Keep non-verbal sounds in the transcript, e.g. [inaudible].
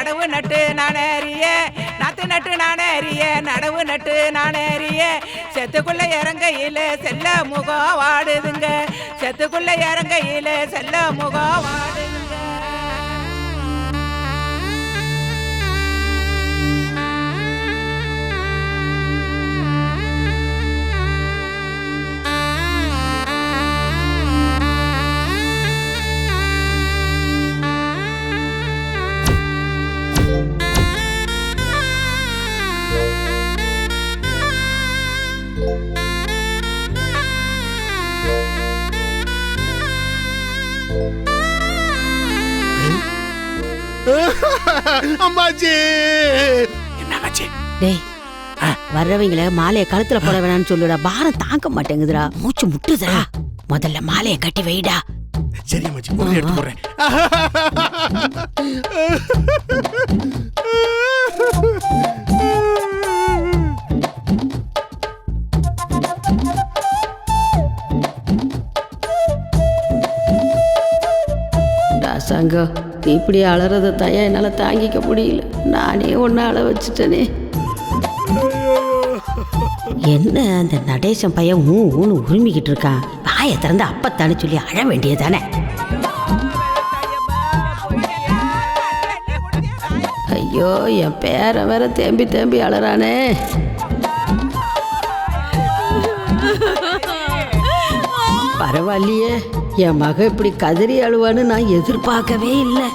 நடவு நட்டு நானேறிய நாத்து நட்டு நானேறிய நடவு நட்டு நானேறிய செத்துக்குள்ள இறங்கையில் செல்ல முகம் வாடுதுங்க. செத்துக்குள்ள இறங்கையில் செல்ல முகம் வாடு [laughs] அம்மாச்சி டேய் வர்றவங்கள மாலையை கழுத்துல போட வேணாம்னு சொல்லுடா. பாரம் தாங்க மாட்டேங்குதுடா. மூச்சு முட்டுதுடா. முதல்ல மாலையை கட்டி வைடா. சரி அம்மாச்சி எடுத்து போடுறேன். [laughs] சங்கம். இப்படி அலறத தயா என்னால் தாங்கிக்க முடியல. நானே ஒன்று அழ வச்சுட்டேனே. என்ன அந்த நடேசன் பையன் ஊ ஊன்னு உரிமிக்கிட்டு இருக்கான்? வாயை திறந்து அப்பத்தானு சொல்லி அழ வேண்டியதானே ஐயோ என் பேரை வேற தேம்பி தேம்பி அழறானே பரவாயில்லையே. என் மக இப்படி கதறி அழுவான்னு நான் எதிர்பார்க்கவே இல்லை.